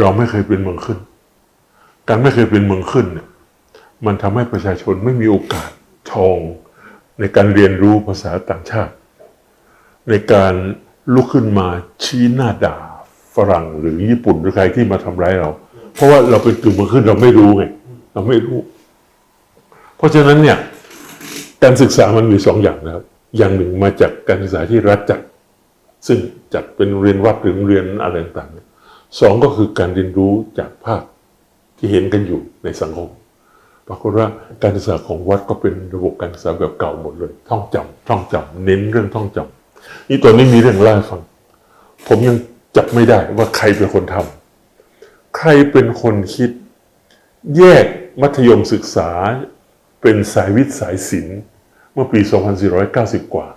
เราไม่เคยเป็นเมืองขึ้น การไม่เคยเป็นเมืองขึ้นเนี่ยมันทำให้ประชาชนไม่มีโอกาสทองในการเรียนรู้ภาษาต่างชาติ ในการลุกขึ้นมาชี้หน้าด่าฝรั่งหรือญี่ปุ่นหรือใครที่มาทำร้ายเรา เพราะว่าเราเป็นกลุ่มเมืองขึ้นเราไม่รู้ไงเราไม่รู้ เพราะฉะนั้นเนี่ยการศึกษามันมีสองอย่างนะครับ อย่างหนึ่งมาจากการศึกษาที่รัฐจัด ซึ่งจัดเป็นเรียนวัดหรือเรียนอะไรต่างๆ สองก็คือการเรียนรู้จากภาคที่เห็นกันอยู่ในสังคมปรากฏว่าการศึกษาของวัดก็เป็นระบบการศึกษาแบบเก่าหมดเลย ท่องจำท่องจำเน้นเรื่องท่องจำนี่ตอนนี้มีเรื่องเล่าฟัง ผมยังจับไม่ได้ว่าใครเป็นคนทำใครเป็นคนคิด แยกมัธยมศึกษาเป็นสายวิทย์สายศิลป์เมื่อปี 2490 กว่า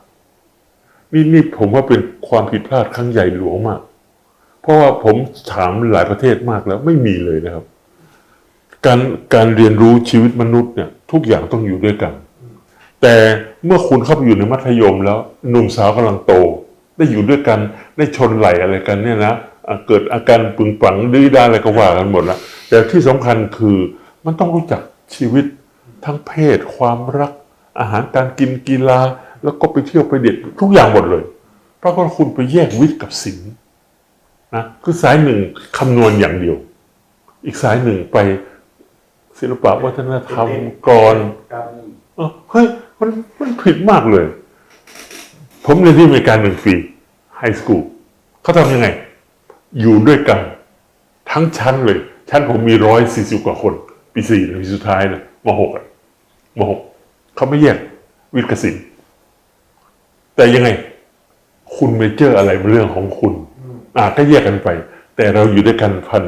นี่นี่ผมว่าเป็นความผิดพลาดครั้งใหญ่หลวงมาก เพราะว่าผมถามหลายประเทศมากแล้วไม่มีเลยนะครับ การการเรียนรู้ชีวิตมนุษย์เนี่ยทุกอย่างต้องอยู่ด้วยกัน แต่เมื่อคุณเข้าไปอยู่ในมัธยมแล้วหนุ่มสาวกำลังโต ได้อยู่ด้วยกันได้ชนไหลอะไรกันเนี่ยนะเกิดอาการปึงปังดื้อด้านอะไรก็ว่ากันหมดละแต่ที่สำคัญคือมันต้องรู้จักชีวิตทั้งเพศ ความรัก อาหารการกินกีฬา แล้วก็ไปเที่ยวไปเด็ดทุกอย่างหมดเลย เพราะว่าคุณไปแยกวิทย์กับศิลป์ นะคือสายหนึ่งคำนวณอย่างเดียว อีกสายหนึ่งไปศิลปะวัฒนธรรมกรครับเออเฮ้ยมันมันผิดมากเลย ผมเรียนที่อเมริกาหนึ่งปีไฮสคูลเขาทำยังไง อยู่ด้วยกัน ทั้งชั้นเลย ชั้นผมมีร้อยสี่สิบกว่าคน ปีสี่ปีสุดท้ายนะมหกอะมหกเขาไม่แยกวิทย์กบศิลป์แต่ยังไง คุณเมเจอร์อะไรเป็นเรื่องของคุณ อ่าก็แยกกันไป แต่เราอยู่ด้วยกันพัน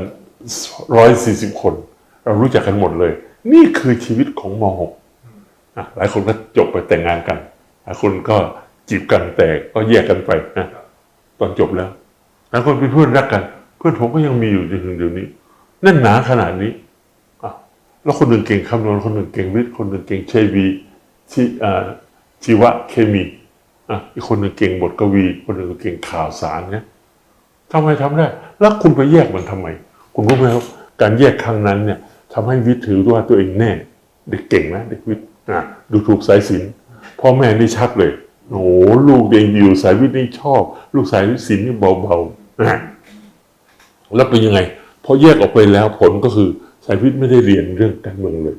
ร้อยสี่สิบคน เรารู้จักกันหมดเลย นี่คือชีวิตของมหกอะหลายคนก็จบไปแต่งงานกันหลายคนก็จีบกันแต่ก็แยกกันไปนะตอนจบแล้วหลายคนเป็นเพื่อนรักกัน เพื่อนผมก็ยังมีอยู่จนถึงเดี๋ยวนี้แน่นหนาขนาดนี้อะแล้วคนหนึ่งเก่งคำนวณคนหนึ่งเก่งวิทย์คนหนึ่งเก่งเชวีชีชีวะเคมีอะอีกคนหนึ่งเก่งบทกวี คนหนึ่งเก่งข่าวสารเนี่ย ทำไมทำได้ แล้วคุณไปแยกมันทำไม คุณรู้ไหมครับการแยกครั้งนั้นเนี่ยทำให้วิทย์ถือว่าตัวเองแน่ เด็กเก่งนะเด็กวิทย์อะดูถูกสายศิลป์พ่อแม่นี่ชัดเลยโอ้โหลูกเองอยู่สายวิทย์นี่ชอบ ลูกสายศิลป์นี่เบาๆนะแล้วเป็นยังไงพอแยกออกไปแล้วผลก็คือสายวิทย์ไม่ได้เรียนเรื่องการเมืองเลย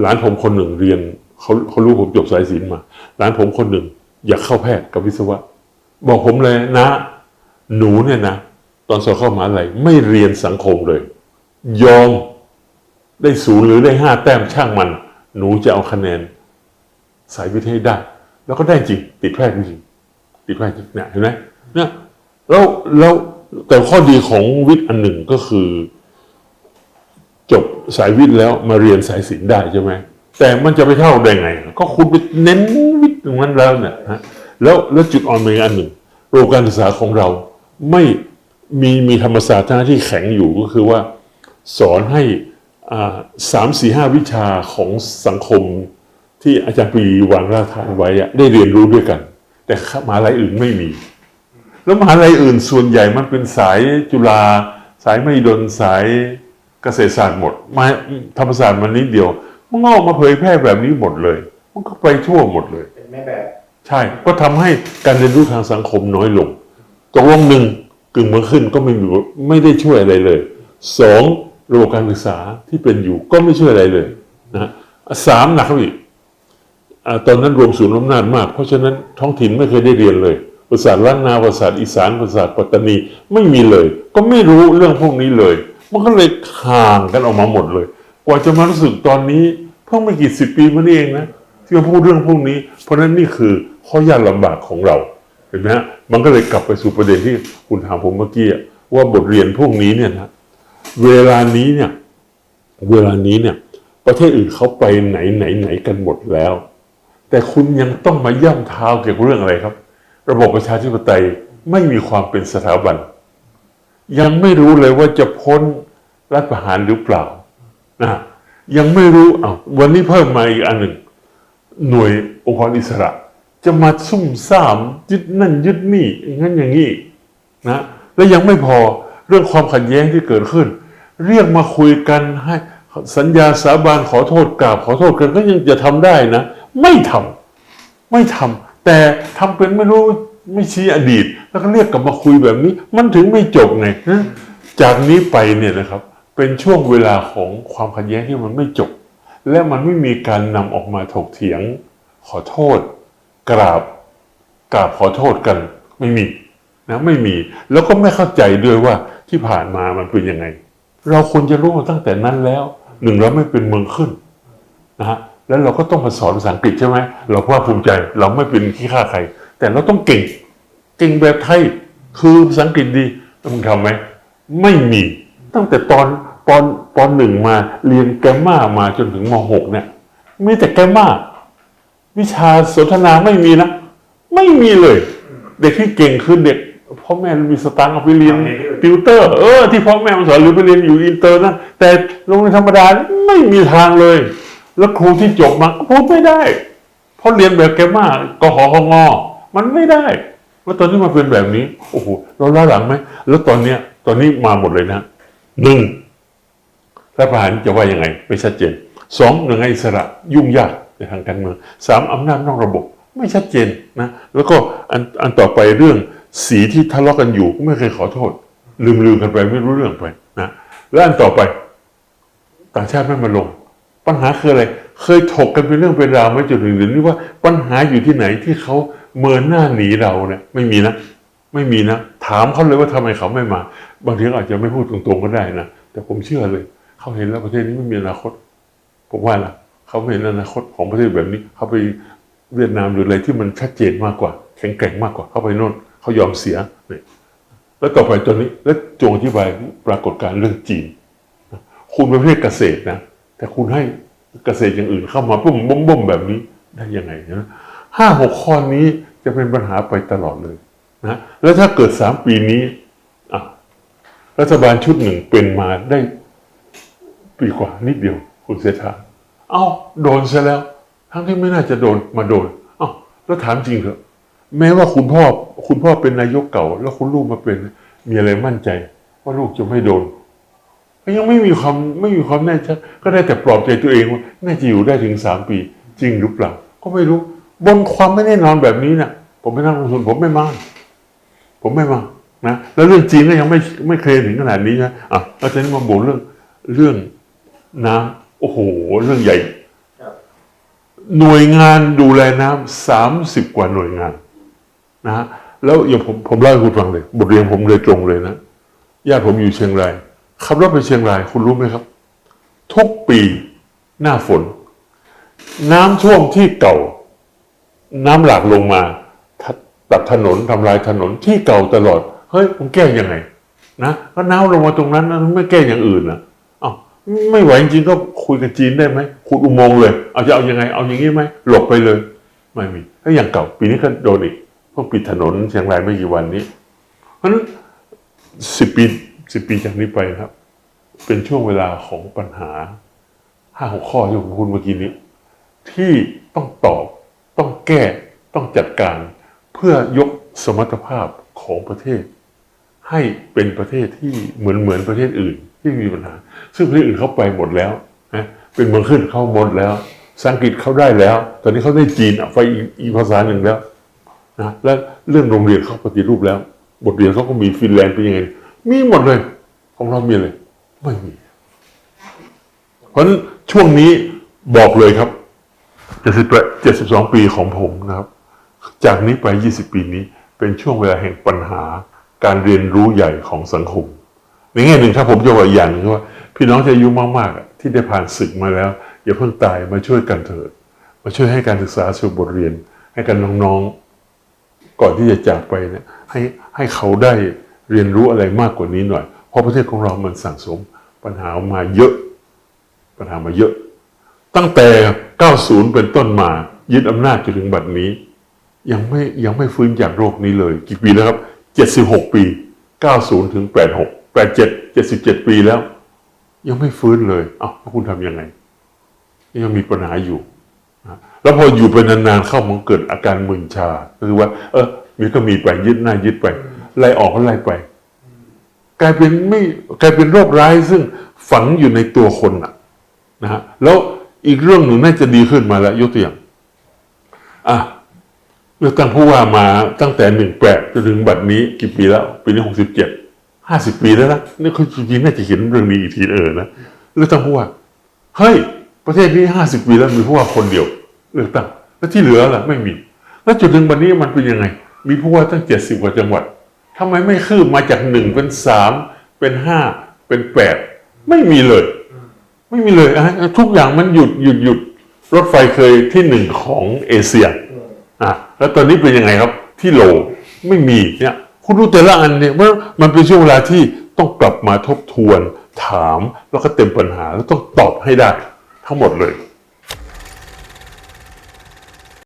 หลานผมคนหนึ่งเรียนเขาเขารู้ผมจบสายศิลป์มาหลานผมคนหนึ่ง อยากเข้าแพทย์กับวิศวะ บอกผมเลยนะ หนูเนี่ยนะตอนสอบเข้ามหาอะไรไม่เรียนสังคมเลย ยอมได้ศูนย์หรือได้ห้าแต้มช่างมัน หนูจะเอาคะแนน สายวิทย์ให้ได้ แล้วก็ได้จริง ติดแพทย์จริงติดแพทย์จริงเนี่ยเห็นไหมเนี่ยแล้วแล้วแต่ข้อดีของวิทย์อันหนึ่งก็คือ จบสายวิทย์แล้วมาเรียนสายศิลป์ได้ใช่ไหมแต่มันจะไปเท่าได้ไง ก็คุณไปเน้นวิทย์ตรงนั้นแล้วเนี่ยฮะแล้วแล้วจุดอ่อนเป็นอันหนึ่งโรงการศึกษาของเรา ไม่มีมีธรรมศาสตร์ท่าที่แข็งอยู่ก็คือว่า สอนให้อ่าสามสี่ห้าวิชาของสังคมที่อาจารย์ปรีวางรากฐานไว้อะได้เรียนรู้ด้วยกัน แต่มหาลัยอื่นไม่มี แล้วมหาลัยอื่นส่วนใหญ่มันเป็นสายจุฬาสายไม่ดนสายเกษตรศาสตร์หมดมาธรรมศาสตร์มันนิดเดียวมันก็ออกมาเผยแพร่แบบนี้หมดเลย มันก็ไปทั่วหมดเลยเป็นแม่แบบใช่ก็ทำให้การเรียนรู้ทางสังคมน้อยลง ตกลงหนึ่งกึ่งมือขึ้นก็ไม่มีไม่ได้ช่วยอะไรเลยสองระบบการศึกษาที่เป็นอยู่ก็ไม่ช่วยอะไรเลยนะสามหนักเข้าไปอีกอ่าตอนนั้นรวมศูนย์อำนาจมาก เพราะฉะนั้นท้องถิ่นไม่เคยได้เรียนเลยภาษาล้านนาภาษาอีสานภาษาปัตตานีไม่มีเลย ก็ไม่รู้เรื่องพวกนี้เลย มันก็เลยห่างกันออกมาหมดเลย กว่าจะมารู้สึกตอนนี้เพิ่งไม่กี่สิบปีมานี่เองนะที่มาพูดเรื่องพวกนี้ เพราะฉะนั้นนี่คือข้อยากลำบากของเรา ห็นไหมฮะมันก็เลยกลับไปสู่ประเด็นที่คุณถามผมเมื่อกี้ว่าบทเรียนพวกนี้เนี่ยนะเวลานี้เนี่ย เวลานี้เนี่ย ประเทศอื่นเขาไปไหนไหนไหนกันหมดแล้ว แต่คุณยังต้องมาย่ำเท้าเกี่ยวกับเรื่องอะไรครับ ระบบประชาธิปไตยไม่มีความเป็นสถาบัน ยังไม่รู้เลยว่าจะพ้นรัฐประหารหรือเปล่านะยังไม่รู้อ้าวันนี้เพิ่มมาอีกอันหนึ่งหน่วยองค์กรอิสระ จะมาซุ่มซ่ามยึดนั่นยึดนี่อย่างนั้นอย่างนี้นะและยังไม่พอเรื่องความขัดแย้งที่เกิดขึ้น เรียกมาคุยกันให้สัญญาสาบานขอโทษกราบขอโทษกันก็ยังจะทำได้นะ ไม่ทำไม่ทำแต่ทำเป็นไม่รู้ไม่ชี้อดีต แล้วก็เรียกกลับมาคุยแบบนี้ มันถึงไม่จบไงนะจากนี้ไปเนี่ยนะครับ เป็นช่วงเวลาของความขัดแย้งที่มันไม่จบ และมันไม่มีการนำออกมาถกเถียงขอโทษ กราบกราบขอโทษกันไม่มีนะไม่มี แล้วก็ไม่เข้าใจด้วยว่าที่ผ่านมามันเป็นยังไง เราควรจะรู้มาตั้งแต่นั้นแล้ว หนึ่งเราไม่เป็นเมืองขึ้นนะฮะแล้วเราก็ต้องมาสอนภาษาอังกฤษใช่ไหมเราภาคภูมิใจเราไม่เป็นขี้ข้าใคร แต่เราต้องเก่ง เก่งแบบไทยคือภาษาอังกฤษดีมึงทำไหมไม่มีตั้งแต่ตอนปอนปอนหนึ่งมาเรียนแกมมามาจนถึงมหกเนี่ยมีแต่แกมมา วิชาสนทนาไม่มีนะ ไม่มีเลย เด็กที่เก่งคือเด็กพ่อแม่มีสตางค์เอาไปเรียนติวเตอร์ เออที่พ่อแม่มาสอนหรือไปเรียนอยู่อินเตอร์นะแต่โรงเรียนธรรมดาไม่มีทางเลย แล้วครูที่จบมาก็พูดไม่ได้ เพราะเรียนแบบแกมากกหองอมันไม่ได้แล้วตอนนี้มาเป็นแบบนี้โอ้โหเราล้าหลังไหมแล้วตอนเนี้ย ตอนนี้มาหมดเลยนะหนึ่งรัฐประหารจะว่ายังไง ไม่ชัดเจนสองหน่วยงานอิสระยุ่งยาก ในทางการเมืองสามอำนาจนอกระบบไม่ชัดเจนนะแล้วก็อันอันต่อไปเรื่องสีที่ทะเลาะกันอยู่ไม่เคยขอโทษ ลืมลืมกันไปไม่รู้เรื่องไปนะแล้วอันต่อไปต่างชาติไม่มาลง ปัญหาคืออะไร เคยถกกันเป็นเรื่องเป็นราวไม่จนถึงเดี๋ยวนี้ว่าปัญหาอยู่ที่ไหนที่เขาเมินหน้าหนีเราเนี่ยไม่มีนะไม่มีนะ ถามเขาเลยว่าทำไมเขาไม่มา บางทีอาจจะไม่พูดตรงๆก็ได้นะแต่ผมเชื่อเลย เขาเห็นแล้วประเทศนี้ไม่มีอนาคต ผมว่านะ เขาไม่เห็นอนาคตของประเทศแบบนี้ เขาไปเวียดนามหรืออะไรที่มันชัดเจนมากกว่า แข็งแกร่งมากกว่า เขาไปโน่นเขายอมเสียเนี่ยแล้วต่อไปตอนนี้แล้วจงอธิบายปรากฏการณ์เรื่องจีน คุณเป็นประเทศเกษตรนะแต่คุณให้เกษตรอย่างอื่นเข้ามาปุ้มบ่มบ่มแบบนี้ได้ยังไงนะห้าหกข้อนี้จะเป็นปัญหาไปตลอดเลยนะแล้วถ้าเกิดสามปีนี้รัฐบาลชุดหนึ่งเป็นมาได้ปีกว่านิดเดียวคุณเสถา เอ้าโดนซะแล้ว ทั้งที่ไม่น่าจะโดนมาโดน เอ้าแล้วถามจริงเถอะ แม้ว่าคุณพ่อคุณพ่อเป็นนายกเก่า แล้วคุณลูกมาเป็นมีอะไรมั่นใจ ว่าลูกจะไม่โดนยังไม่มีความไม่มีความแน่ชัดก็ได้แต่ปลอบใจตัวเองว่าน่าจะอยู่ได้ถึงสามปี จริงหรือเปล่าก็ไม่รู้ บนความไม่แน่นอนแบบนี้นะผมไม่นั่งลงทุนผมไม่มาผมไม่มานะแล้วเรื่องจีนก็ยังไม่ไม่เคยถึงขนาดนี้นะอะแล้วทีนี้มาบ่นเรื่องเรื่องน้ำ โอ้โห เรื่องใหญ่ครับหน่วยงานดูแลน้ำสามสิบกว่าหน่วยงานนะฮะแล้วอย่างผมผมเล่าให้คุณฟังเลย บทเรียนผมเลยตรงเลยนะญาติผมอยู่เชียงรายขับรถไปเชียงราย คุณรู้ไหมครับ ทุกปีหน้าฝน น้ำท่วมที่เก่า น้ำหลากลงมาทัดตัดถนนทำลายถนนที่เก่าตลอด เฮ้ยผมแก้ยังไงนะก็น้ำลงมาตรงนั้นนะไม่แก้อย่างอื่นนะอ้าว ไม่ไหวจริงๆก็คุยกับจีนได้ไหมขุดอุโมงค์เลย เอาจะเอายังไงเอาอย่างนี้ไหมหลบไปเลย ไม่มีถ้าอย่างเก่า ปีนี้ก็โดนอีกเพราะปิดถนนเชียงรายไม่กี่วันนี้ เพราะนั้นสิบปีสิบปีจากนี้ไปครับ เป็นช่วงเวลาของปัญหาห้าหกข้อที่ผมพูดเมื่อกี้นี้ ที่ต้องตอบต้องแก้ต้องจัดการ เพื่อยกสมรรถภาพของประเทศ ให้เป็นประเทศที่เหมือนเหมือนประเทศอื่นที่มีปัญหา ซึ่งประเทศอื่นเขาไปหมดแล้วนะเป็นเมืองขึ้นเขาหมดแล้วภาษาอังกฤษเขาได้แล้ว ตอนนี้เขาได้จีนไปอีกอีภาษาหนึ่งแล้วนะและเรื่องโรงเรียนเขาปฏิรูปแล้ว บทเรียนเขาก็มีฟินแลนด์เป็นยังไงมีหมดเลย ของเรามีเลย ไม่มี เพราะฉะนั้นช่วงนี้บอกเลยครับ72 ปีของผมนะครับ จากนี้ไป 20 ปีนี้เป็นช่วงเวลาแห่งปัญหา การเรียนรู้ใหญ่ของสังคมในแง่หนึ่งถ้าผมจะว่าอย่างหนึงว่า พี่น้องที่อายุมากๆที่ได้ผ่านศึกมาแล้วอย่าเพิ่งตายมาช่วยกันเถิด มาช่วยให้การศึกษาสู่บทเรียน ให้กันน้องๆ ก่อนที่จะจากไปเนี่ยให้ให้เขาได้เรียนรู้อะไรมากกว่านี้หน่อย เพราะประเทศของเรามันสั่งสมปัญหามาเยอะ ปัญหามาเยอะ ตั้งแต่ 90 เป็นต้นมายึดอำนาจจนถึงบัดนี้ ยังไม่ยังไม่ฟื้นจากโรคนี้เลย กี่ปีแล้วครับ 76 ปี 90 ถึง 86 87 77 ปีแล้ว ยังไม่ฟื้นเลย เอ้าแล้วคุณทำยังไง ยังมีปัญหาอยู่ แล้วพออยู่ไปนานๆเข้ามันเกิดอาการมึนชา คือว่า เออมีก็มีไปยึดหน้ายึดไปไล่ออกก็ไล่ไป กลายเป็นไม่กลายเป็นโรคร้ายซึ่งฝังอยู่ในตัวคนอะนะฮะแล้วอีกเรื่องหนึ่งน่าจะดีขึ้นมาแล้วยกตัวอย่างอะ เลือกตั้งผู้ว่ามาตั้งแต่หนึ่งแปดจนถึงบัดนี้กี่ปีแล้ว ปีนี้หกสิบเจ็ดห้าสิบปีแล้วนะนี่คือจริงๆน่าจะเขียนเรื่องนี้อีกทีเออนะเลือกตั้งผู้ว่าเฮ้ย ประเทศนี้ห้าสิบปีแล้วมีผู้ว่าคนเดียว เลือกตั้งแล้วที่เหลือล่ะไม่มี แล้วจุดหนึ่งวันนี้มันเป็นยังไง มีผู้ว่าตั้งเจ็ดสิบกว่าจังหวัดทำไมไม่คืบมาจากหนึ่งเป็นสามเป็นห้าเป็นแปดไม่มีเลย ไม่มีเลยอะทุกอย่างมันหยุดหยุดหยุดรถไฟเคยที่หนึ่งของเอเชีย แล้วตอนนี้เป็นยังไงครับ ที่โลไม่มีเนี่ย คุณรู้แต่ละอันเนี่ยว่ามันเป็นช่วงเวลาที่ต้องกลับมาทบทวน ถามแล้วก็เต็มปัญหาแล้วต้องตอบให้ได้ทั้งหมดเลย